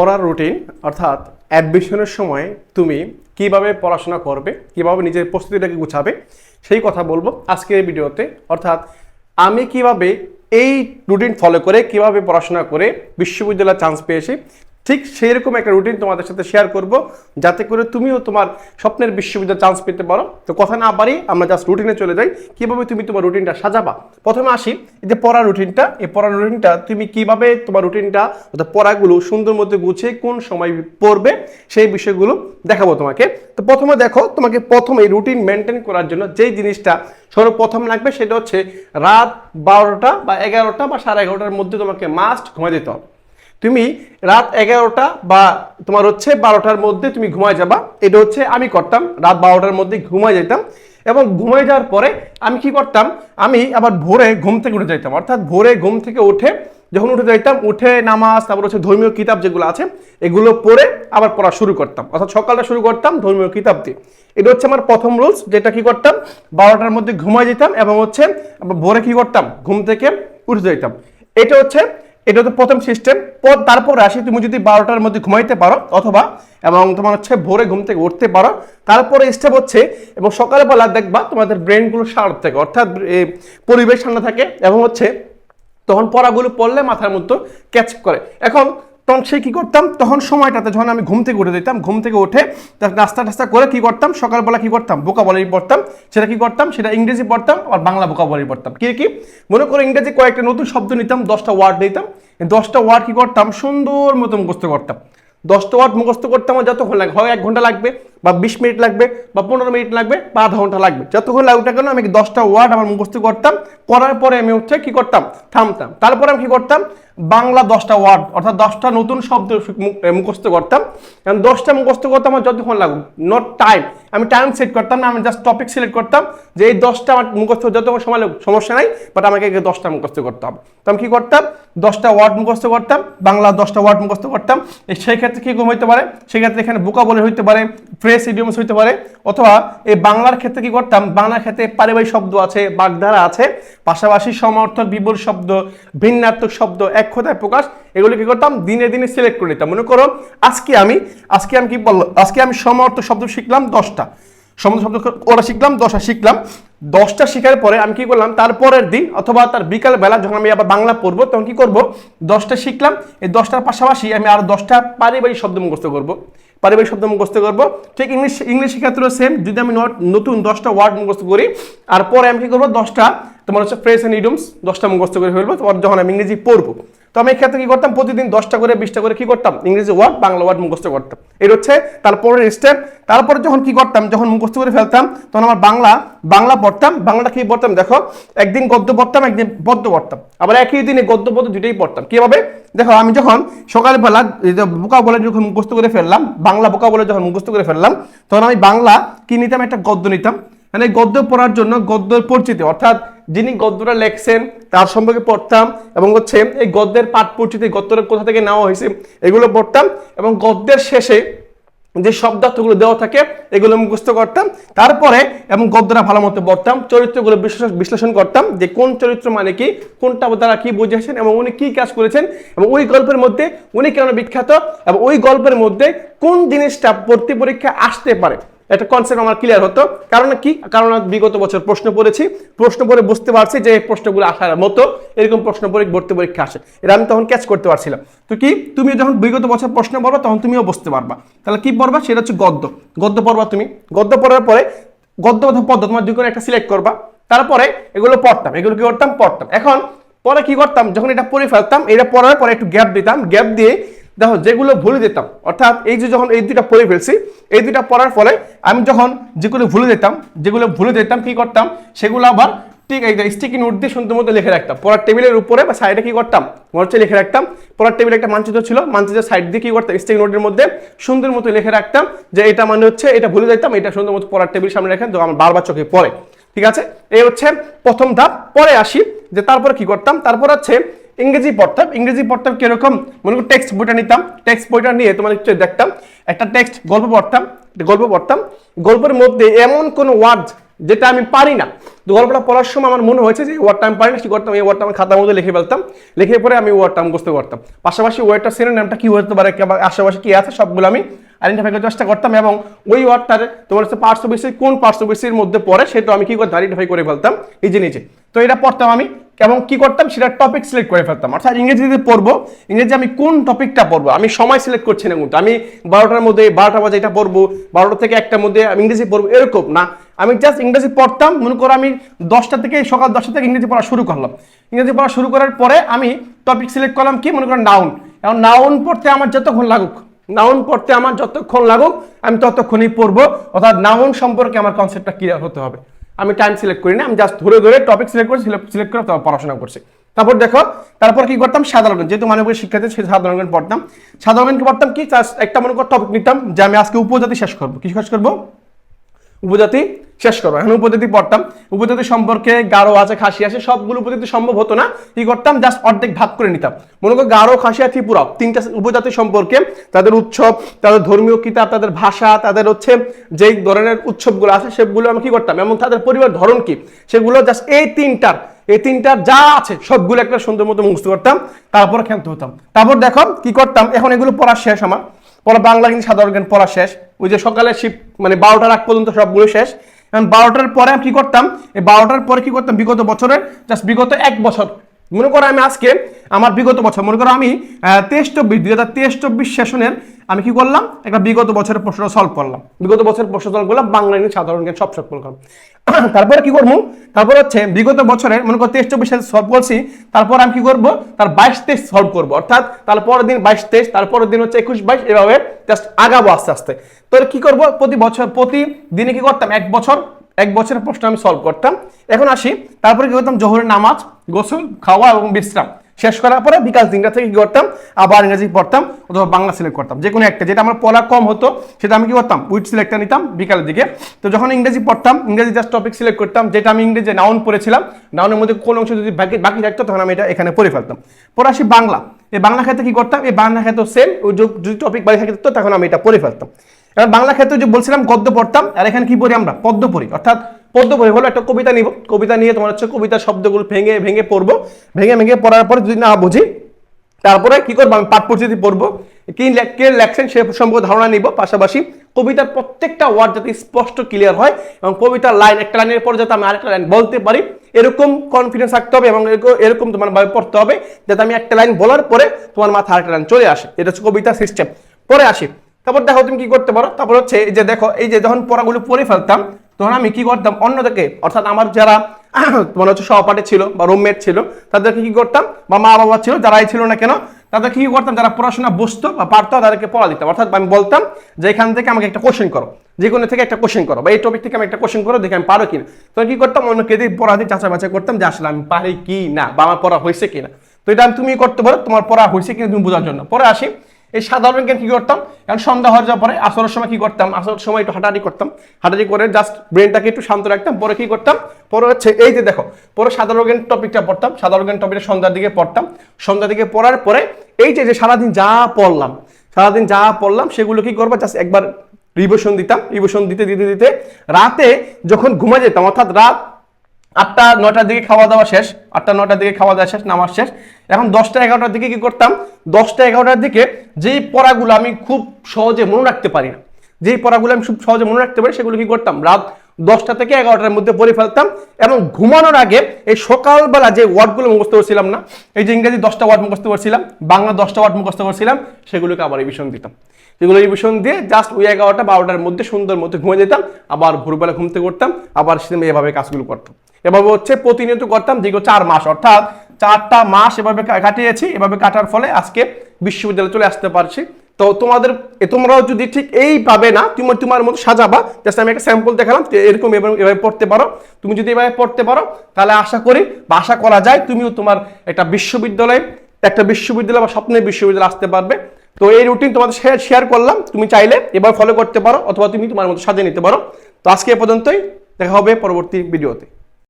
পড়ার রুটিন অর্থাৎ অ্যাডমিশনের সময় তুমি কীভাবে পড়াশোনা করবে, কীভাবে নিজের প্রস্তুতিটাকে গুছাবে, সেই কথা বলব আজকের এই ভিডিওতে। অর্থাৎ আমি কীভাবে এই রুটিন ফলো করে, কীভাবে পড়াশোনা করে বিশ্ববিদ্যালয়ে চান্স পেয়েছি ঠিক সেই রকম একটা রুটিন তোমাদের সাথে শেয়ার করব। যাতে করে তুমিও তোমার স্বপ্নের বিশ্ববিদ্যালয় চান্স পেতে পারো। তো কথা না বাড়ি আমরা জাস্ট রুটিনে চলে যাই। কীভাবে তুমি তোমার রুটিনটা সাজাবা? প্রথমে আসি যে পড়ার রুটিনটা এই পড়ার রুটিনটা তুমি কীভাবে তোমার রুটিনটা অর্থাৎ পড়াগুলো সুন্দর মধ্যে গুছিয়ে কোন সময় পড়বে, সেই বিষয়গুলো দেখাবো তোমাকে। তো প্রথমে দেখো, তোমাকে প্রথমে রুটিন মেনটেন করার জন্য যেই জিনিসটা সর্বপ্রথম লাগবে, সেটা হচ্ছে রাত বারোটা বা এগারোটা বা সাড়ে এগারোটার মধ্যে তোমাকে মাস্ট ঘুমাই দিতে হবে। তুমি রাত এগারোটা বা তোমার হচ্ছে বারোটার মধ্যে তুমি ঘুমায় যাবা। এটা হচ্ছে আমি করতাম, রাত বারোটার মধ্যে ঘুমায় যেতাম এবং ঘুমায় যাওয়ার পরে আমি কি করতাম, আমি আবার ভোরে ঘুম থেকে উঠে যাইতাম। অর্থাৎ ভোরে ঘুম থেকে উঠে যখন উঠে যাইতাম, উঠে নামাজ, তারপর হচ্ছে ধর্মীয় কিতাব যেগুলো আছে, এগুলো পড়ে আবার পড়া শুরু করতাম। অর্থাৎ সকালটা শুরু করতাম ধর্মীয় কিতাব দিয়ে। এটা হচ্ছে আমার প্রথম রুলস, যেটা কি করতাম, বারোটার মধ্যে ঘুমায় যেতাম এবং হচ্ছে ভোরে কি করতাম, ঘুম থেকে উঠে যাইতাম। এটা হচ্ছে এটা হচ্ছে প্রথম সিস্টেম। তারপর আসি তুমি যদি বারোটার মধ্যে ঘুমাইতে পারো, অথবা এবং তোমার হচ্ছে ভোরে ঘুম থেকে উঠতে পারো, তারপরে স্টেপ হচ্ছে এবং সকালবেলা দেখবা তোমাদের ব্রেনগুলো শার্প থাকে, অর্থাৎ পরিবেশ ঠান্ডা থাকে এবং হচ্ছে তখন পড়াগুলো পড়লে মাথার মধ্যে ক্যাচ করে। এখন তখন সে কি করতাম? তখন সময়টাতে যখন আমি ঘুম থেকে উঠে দিতাম ঘুম থেকে উঠে তার নাস্তা টাস্তা করে কি করতাম? সকালবেলা কি করতাম? বোকাবলি পড়তাম। সেটা কি করতাম? সেটা ইংরেজি পড়তাম আর বাংলা বোকাবলি পড়তাম। কি কি? মনে করো ইংরেজি কয়েকটা নতুন শব্দ নিতাম, দশটা ওয়ার্ড এই দশটা ওয়ার্ড কি করতাম? সুন্দর মতো মুখস্থ করতাম। দশটা ওয়ার্ড মুখস্থ করতে আমার যতক্ষণ লাগবে হয় এক ঘণ্টা লাগবে বা বিশ মিনিট লাগবে বা পনেরো মিনিট লাগবে বা আধা ঘণ্টা লাগবে। যতক্ষণ লাগুক না কেন আমি দশটা ওয়ার্ড আমার মুখস্থ করতাম। করার পরে আমি হচ্ছে কি করতাম? থামতাম। তারপরে আমি কি করতাম? বাংলা দশটা ওয়ার্ড, অর্থাৎ দশটা নতুন শব্দ মুখস্থ করতাম। এবং দশটা মুখস্থ করতাম আমার যতক্ষণ লাগুক নট টাইম আমি টাইম সেট করতাম না, আমি জাস্ট টপিক সিলেক্ট করতাম যে এই দশটা আমার মুখস্থ যতক্ষণ সময় লাগুক, সমস্যা নাই বাট আমাকে দশটা মুখস্থ করতে হবে। তো আমি কি করতাম? দশটা ওয়ার্ড মুখস্থ করতাম, বাংলা দশটা ওয়ার্ড মুখস্থ করতাম। সেই ক্ষেত্রে কি হইতে পারে? সেক্ষেত্রে এখানে বোকা বলে হইতে পারে ফ্রেশ ইডিয়মস হইতে পারে, অথবা এই বাংলার ক্ষেত্রে কী করতাম? বাংলার ক্ষেত্রে পারিবারিক শব্দ আছে, বাগধারা আছে, পাশাপাশি সমর্থক বিবল শব্দ, ভিন্নাত্মক শব্দ, এক কথায় প্রকাশ, এগুলো কি করতাম? দিনে দিনে সিলেক্ট করে নিতাম। মনে করো, আজকে আমি আজকে আমি কি বলল? আজকে আমি সমর্থক শব্দ শিখলাম দশটা। সমর্থক শব্দ ওরা শিখলাম, দশটা শিখলাম। দশটা শেখার পরে আমি কি করলাম? তারপরের দিন অথবা তার বিকাল বেলা যখন আমি আবার বাংলা পড়ব, তখন কি করব? দশটা শিখলাম। এই দশটার পাশাপাশি আমি আর দশটা পারিবারিক শব্দ মুখস্থ করব। পারিবারিক শব্দ মুখস্থ করব। ঠিক ইংলিশ ইংলিশ ক্ষেত্রেও সেম যদি আমি not- নতুন দশটা ওয়ার্ড মুখস্থ করি আর পরে আমি কি করব? দশটা তোমার হচ্ছে ফ্রেস অ্যান্ড ইডমস দশটা মুখস্থ করে ফেলব, তোমার যখন আমি ইংরেজি পড়ব। তো আমি এই ক্ষেত্রে কি করতাম? প্রতিদিন দশটা করে, বিশটা করে কি করতাম? ইংরেজি ওয়ার্ড বাংলা ওয়ার্ড মুখস্থ করতাম। এটা হচ্ছে তারপরের স্টেপ তারপরে যখন কি করতাম? যখন মুখস্থ করে ফেলতাম, তখন আমার বাংলা বাংলা পড়তাম। বাংলাটা কি পড়তাম? দেখো, একদিন গদ্য পড়তাম, একদিন পদ্য পড়তাম। আবার একই দিনে গদ্য, পদ্য দুটোই পড়তাম। কীভাবে? দেখো, আমি যখন সকালবেলা বোকা বলে যখন মুখস্থ করে ফেললাম, বাংলা বোকা বলে যখন মুখস্থ করে ফেললাম, তখন আমি বাংলা কি নিতাম? একটা গদ্য নিতাম। মানে গদ্য পড়ার জন্য গদ্যের পরিচিতি। অর্থাৎ যিনি গদ্যটা লেখছেন, তার সম্পর্কে পড়তাম এবং হচ্ছে এই গদ্যের পাঠ পরিচিতি, গদ্যটা কোথা থেকে নেওয়া হয়েছে, এগুলো পড়তাম এবং গদ্যের শেষে যে শব্দার্থগুলো দেওয়া থাকে, এগুলো মুখস্থ করতাম। তারপরে এবং গদ্যটা ভালো মতো পড়তাম, চরিত্রগুলো বিশ্লেষণ করতাম যে কোন চরিত্র মানে কি, কোনটা তারা কি বুঝেছেন এবং উনি কি কাজ করেছেন এবং ওই গল্পের মধ্যে উনি কেন বিখ্যাত এবং ওই গল্পের মধ্যে কোন জিনিসটা ভর্তি পরীক্ষা আসতে পারে। একটা কনসেপ্ট আমার ক্লিয়ার হতো। কারণ কি? কারণ বিগত বছর প্রশ্ন পড়েছি। প্রশ্ন পড়ে বুঝতে পারছি যে এই প্রশ্নগুলো আসার মতো এরকম প্রশ্ন পড়ে ভর্তি পরীক্ষা আসে। এটা আমি তখন ক্যাচ করতে পারছিলাম। তো কি? তুমি যখন বিগত বছর প্রশ্ন পড়বা, তখন তুমিও বুঝতে পারবা। তাহলে কি পড়বা? সেটা হচ্ছে গদ্য। গদ্য পড়বা তুমি। গদ্য পড়ার পরে গদ্য অথবা তোমার দুই কোনো একটা সিলেক্ট করবা। তারপরে এগুলো পড়তাম। এগুলো কি করতাম? পড়তাম। এখন পরে কি করতাম? যখন এটা পড়ে ফেলতাম, এটা পড়ার পরে একটু গ্যাপ দিতাম। গ্যাপ দিয়ে দেখো, যেগুলো ভুলে যেতাম, অর্থাৎ এই যে যখন এই দুইটা পড়ে ফেলছি, এই দুইটা পড়ার ফলে আমি যখন যেগুলো ভুলে যেতাম, যেগুলো ভুলে যেতাম, কি করতাম? সেগুলো আবার ঠিক এই স্টিকি নোট দিয়ে সুন্দর মতো লিখে রাখতাম। পড়ার টেবিলের উপরে বা সাইডে কি করতাম? মরচে লিখে রাখতাম। পড়ার টেবিলে একটা মানচিত্র ছিল, মানচিত্রের সাইড দিয়ে কি করতাম? স্টিকি নোটের মধ্যে সুন্দর মতো লিখে রাখতাম যে এটা মানে হচ্ছে, এটা ভুলে যেতাম, এটা সুন্দর মতো পড়ার টেবিল সামনে রাখেন তো আমার বারবার চোখে পড়ে। ঠিক আছে? এই হচ্ছে প্রথম ধাপ। পরে আসি যে তারপরে কি করতাম? তারপর হচ্ছে ইংরেজি পড়তাম। ইংরেজি পড়তাম কীরকম? মনে করো টেক্সট বইটা নিতাম। টেক্সট বইটা নিয়ে তোমার একটু দেখতাম। একটা টেক্সট গল্প পড়তাম গল্প পড়তাম। গল্পের মধ্যে এমন কোন ওয়ার্ড যেটা আমি পারি না। তো গল্পটা পড়ার সময় আমার মনে হয়েছে যে ওয়ার্ডটা আমি পারি না, কি করতাম? এই ওয়ার্ডটা আমি খাতার মধ্যে লিখে ফেলতাম। লিখে পরে আমি ওয়ার্ডটা আমি বুঝতে পারতাম পাশাপাশি ওয়ার্ডটা নামটা কি হতে পারে আশেপাশে কি আছে, সবগুলো আমি আইডেন্টিফাই করার চেষ্টা করতাম এবং ওই ওয়ার্ডটার তোমার হচ্ছে অফ কোন অফ মধ্যে পড়ে, সেটা আমি কি করতাম আইডেন্টিফাই করে ফেলতাম, নিজে নিজে। তো এটা পড়তাম আমি। এবং কি করতাম? সেটা টপিক সিলেক্ট করে ফেলতাম। অর্থাৎ ইংরেজি যদি পড়ব। ইংরেজি আমি কোন টপিকটা পড়ব? আমি সময় সিলেক্ট করছি না কিন্তু। আমি বারোটার মধ্যে, বারোটা বাজে এটা পড়ব, বারোটা থেকে একটার মধ্যে আমি ইংরেজি পড়ব, এরকম না। আমি জাস্ট ইংরেজি পড়তাম। মনে করো আমি দশটা থেকে, সকাল দশটা থেকে ইংরেজি পড়া শুরু করলাম। ইংরেজি পড়া শুরু করার পরে আমি টপিক সিলেক্ট করলাম কি? মনে করো নাউন এবং নাউন পড়তে আমার যতক্ষণ লাগুক নাউন পড়তে আমার যতক্ষণ লাগুক, আমি ততক্ষণই পড়ব। অর্থাৎ নাউন সম্পর্কে আমার কনসেপ্টটা ক্লিয়ার হতে হবে। আমি টাইম সিলেক্ট করি না আমি জাস্ট ধরে ধরে টপিক সিলেক্ট করে সিলেক্ট করে পড়াশোনা করছি। তারপর দেখো, তারপর কি করতাম? সাধারণ। যেহেতু মানবিক শিক্ষার্থী, সেই সাধারণ পড়তাম। সাধারণ পড়তাম কি? একটা মনে কর টপিক নিতাম, যে আমি আজকে উপজাতি শেষ করব। কি শেষ করব? উপজাতি শেষ করব। এখন উপজাতি পড়তাম। উপজাতি সম্পর্কে গারো আছে, খাসি আছে, সবগুলো উপজাতি সম্ভব হতো না। কি করতাম? জাস্ট অর্ধেক ভাগ করে নিতাম। মনে করো গারো খাসি আর ত্রিপুরা, তিনটা উপজাতি সম্পর্কে তাদের উৎসব, তাদের ধর্মীয় কিতাব, তাদের ভাষা, তাদের হচ্ছে যেই ধরনের উৎসবগুলো আছে, সেগুলো আমি কি করতাম? এবং তাদের পরিবার ধরন কি? সেগুলো জাস্ট এই তিনটার এই তিনটার যা আছে, সবগুলো একটা সুন্দর মতো মুখস্থ করতাম। তারপর খেলতে হতাম। তারপর দেখো কি করতাম? এখন এগুলো পড়া শেষ আমার। পরে বাংলা কিন্তু সাধারণ জ্ঞান, পড়া শেষ। ওই যে সকালে শিব মানে বারোটার আগ পর্যন্ত সবগুলো শেষ। এখন বারোটার পরে আমি কি করতাম? এই বারোটার পরে কি করতাম? বিগত বছরের জাস্ট বিগত এক বছর। মনে করো আমি আজকে আমার বিগত বছর, মনে করো আমি তেইশ চব্বিশ দুই হাজার তেইশ চব্বিশ সেশনের আমি কি করলাম? একটা বিগত বছরের প্রশ্ন সলভ করলাম। বিগত বছরের প্রশ্ন সলভ করলাম, বাংলা ইংরেজি সাধারণ জ্ঞান সব সলভ করলাম। তারপরে কি করব? তারপর হচ্ছে বিগত বছরের মনে করো তেইশ চব্বিশ সলভ করছি, তারপর আমি কি করব? তার বাইশ তেইশ সলভ করব। অর্থাৎ তারপরের দিন বাইশ তেইশ তারপরের দিন হচ্ছে একুশ বাইশ, এভাবে জাস্ট আগাবো আস্তে আস্তে। তো কি করব? প্রতি বছর প্রতি দিনে কি করতাম? এক বছর এক বছরের প্রশ্ন আমি সলভ করতাম। এখন আসি, তারপরে কি করতাম? জোহরের নামাজ, গোসল, খাওয়া এবং বিশ্রাম শেষ করার পরে বিকাল তিনটা থেকে কি করতাম? আবার ইংরেজি পড়তাম অথবা বাংলা সিলেক্ট করতাম। যে কোনো একটা, যেটা আমার পড়া কম হতো, সেটা আমি কি করতাম? উইথ সিলেক্টটা নিতাম বিকালের দিকে। তো যখন ইংরেজি পড়তাম, ইংরেজি জাস্ট টপিক সিলেক্ট করতাম, যেটা আমি ইংরেজি নাউন পড়েছিলাম নাউনের মধ্যে কোনো অংশ যদি বাকি বাকি থাকতো, তখন আমি এটা এখানে পড়ে ফেলতাম। পরে আসি বাংলা। এই বাংলা ক্ষেত্রে কি করতাম? এই বাংলা ক্ষেত্রে সেম ওই যদি টপিক বাকি থাকতো তখন আমি এটা পড়ে ফেলতাম। এবার বাংলা ক্ষেত্রে যে বলছিলাম গদ্য পড়তাম, আর এখানে কি পড়ি আমরা? পদ্য পড়ি অর্থাৎ পদ্য পড়ি হলো একটা কবিতা নিব। কবিতা নিয়ে তোমার হচ্ছে কবিতা শব্দগুলো ভেঙে ভেঙে পড়ব। ভেঙে ভেঙে পড়ার পরে যদি না বুঝি, তারপরে কি করব আমি? পাঠ পরিচিতি পড়ব। কি কে লেখছেন সে সম্পর্কে ধারণা নিব। পাশাপাশি কবিতার প্রত্যেকটা ওয়ার্ড যাতে স্পষ্ট ক্লিয়ার হয় এবং কবিতার লাইন একটা লাইনের পর যাতে আমি আরেকটা লাইন বলতে পারি, এরকম কনফিডেন্স থাকতে হবে এবং এরকম- তোমার ভাবে পড়তে হবে, যাতে আমি একটা লাইন বলার পরে তোমার মাথায় আরেকটা লাইন চলে আসে। এটা হচ্ছে কবিতা সিস্টেম পরে আসি। তারপর দেখো তুমি কি করতে পারো? তারপর হচ্ছে এই যে দেখো, এই যে যখন পড়াগুলো পড়ে ফেলতাম, তখন আমি কি করতাম? অন্যদেরকে, অর্থাৎ আমার যারা তোমার হচ্ছে সহপাঠী ছিল বা রুমমেট ছিল, তাদেরকে কি করতাম? বা মা বাবা ছিল, যারাই ছিল না কেন, তাদেরকে কি করতাম? যারা পড়াশোনা বুঝতো বা পারতো, তাদেরকে পড়া দিতাম। অর্থাৎ আমি বলতাম যে এখান থেকে আমাকে একটা কোশ্চেন করো। যে কোনো থেকে একটা কোশ্চেন করো, বা এই টপিক থেকে আমি একটা কোশ্চেন করো, দেখে আমি পারো কিনা। তো কি করতাম? অন্যকে দিয়ে পড়া দিয়ে যাচাই বাছাই করতাম যে, আসলে আমি পারি কি না? বা আমার পড়া হয়েছে কিনা? তো এটা আমি তুমি করতে পারো, তোমার পড়া হয়েছে কিনা তুমি বোঝার জন্য। পরে আসি এই সাধারণ জ্ঞান কি করতাম? কারণ সন্ধ্যা হওয়ার যাওয়ার পরে আসরের সময় কি করতাম? আসরের সময় একটু হাঁটাহাঁটি করতাম। হাঁটাহাঁটি করে জাস্ট ব্রেনটাকে একটু শান্ত রাখতাম। পরে কি করতাম? পরে হচ্ছে এই যে দেখো, পরে সাধারণ জ্ঞান টপিকটা পড়তাম। সাধারণ জ্ঞান টপিকটা সন্ধ্যার দিকে পড়তাম। সন্ধ্যার দিকে পড়ার পরে এই যে সারাদিন যা পড়লাম, সারাদিন যা পড়লাম, সেগুলো কি করব? জাস্ট একবার রিভিশন দিতাম। রিভিশন দিতে দিতে দিতে রাতে যখন ঘুমা যেতাম, অর্থাৎ রাত আটটা নটার দিকে খাওয়া দাওয়া শেষ, আটটা নটার দিকে খাওয়া দাওয়া শেষ, নামাজ শেষ। এখন দশটা, এগারোটার দিকে কি করতাম? দশটা, এগারোটার দিকে যেই পড়াগুলো আমি খুব সহজে মনে রাখতে পারি না, যেই পড়াগুলো আমি খুব সহজে মনে রাখতে পারি, সেগুলো কি করতাম? রাত দশটা থেকে এগারোটার মধ্যে পড়ে ফেলতাম এবং ঘুমানোর আগে এই সকালবেলা যে ওয়ার্ডগুলো মুখস্থ করছিলাম না, এই যে ইংরেজি দশটা ওয়ার্ড মুখস্থ করছিলাম, বাংলা দশটা ওয়ার্ড মুখস্থ করছিলাম, সেগুলোকে আবার রিভিশন দিতাম। সেগুলো রিভিশন দিয়ে জাস্ট ওই এগারোটা, বারোটার মধ্যে সুন্দর মতো ঘুমিয়ে যেতাম, আবার ভোরবেলা ঘুমতে করতাম আবার সেদিন এভাবে কাজগুলো করতাম। এভাবে হচ্ছে প্রতিনিয়ত করতাম, দীর্ঘ চার মাস। অর্থাৎ চারটা মাস এভাবে কাটিয়েছি, এভাবে কাটার ফলে আজকে বিশ্ববিদ্যালয়ে চলে আসতে পারছি। তো তোমাদের তোমরাও যদি ঠিক এই পাবে না তুমি তোমার মতো সাজাবা জাস্ট আমি একটা স্যাম্পল দেখালাম এরকম এভাবে পড়তে পারো। তুমি যদি এভাবে পড়তে পারো, তাহলে আশা করি বা আশা করা যায় তুমিও তোমার একটা বিশ্ববিদ্যালয়ে, একটা বিশ্ববিদ্যালয় বা স্বপ্নের বিশ্ববিদ্যালয়ে আসতে পারবে। তো এই রুটিন তোমাদের শেয়ার শেয়ার করলাম। তুমি চাইলে এবার ফলো করতে পারো, অথবা তুমি তোমার মতো সাজিয়ে নিতে পারো। তো আজকে এ পর্যন্তই। দেখা হবে পরবর্তী ভিডিওতে